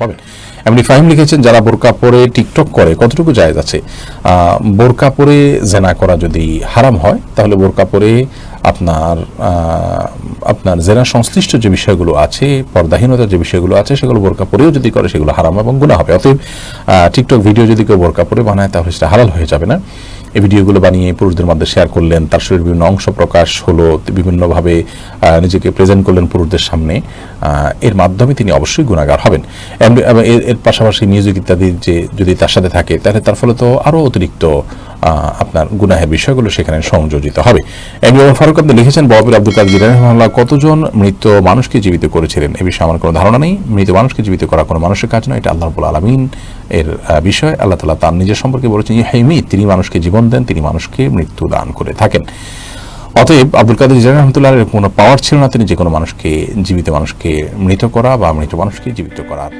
পাবেন। এমনি ফাহিম লিখেছেন, যারা বোরকা পরে টিকটক করে, কতটুকু জায়গা আছে? বোরকা পরে জেনা করা যদি হারাম হয়, তাহলে বোরকা পরে আপনার আপনার জেনা সংশ্লিষ্ট যে বিষয়গুলো আছে, পর্দাহীনতার যে বিষয়গুলো আছে, সেগুলো বোরকা পরেও যদি করে, সেগুলো হারাম এবং গুণা হবে। অতএব টিকটক ভিডিও যদি কেউ বোরকা পরে বানায়, তাহলে সেটা হালাল হয়ে যাবে না। এই ভিডিওগুলো বানিয়ে পুরুষদের মধ্যে শেয়ার করলেন, তার শরীরের বিভিন্ন অংশ প্রকাশ হলো, বিভিন্নভাবে নিজেকে প্রেজেন্ট করলেন পুরুষদের সামনে এর মাধ্যমে তিনি অবশ্যই গুণাগার হবেন। এর পাশাপাশি মিউজিক ইত্যাদি যে, যদি তার সাথে থাকে, তাহলে তার ফলে তো আরও অতিরিক্ত আপনার গুনাহের বিষয়গুলো সেখানে সংযোজিত হবে। এমনি ফারুক আপনি লিখেছেন ববির আব্দুল কাদের রহমাল্লাহ কতজন মৃত মানুষকে জীবিত করেছিলেন? এ বিষয়ে আমার কোনো ধারণা নেই। মৃত মানুষকে জীবিত করা কোনো মানুষের কাজ নয়, এটা আল্লাহ রবুল আলমিন এর বিষয়। আল্লাহ তালা তার নিজের সম্পর্কে বলেছেন হেমি তিনি মানুষকে জীবন দেন, তিনি মানুষকে মৃত্যু দান করে থাকেন। অতএব আব্দুল কাদের জিলানী রহমতুল্লাহ কোনো পাওয়ার ছিল না, তিনি যে কোনো মানুষকে, জীবিত মানুষকে মৃত করা বা মৃত মানুষকে জীবিত করার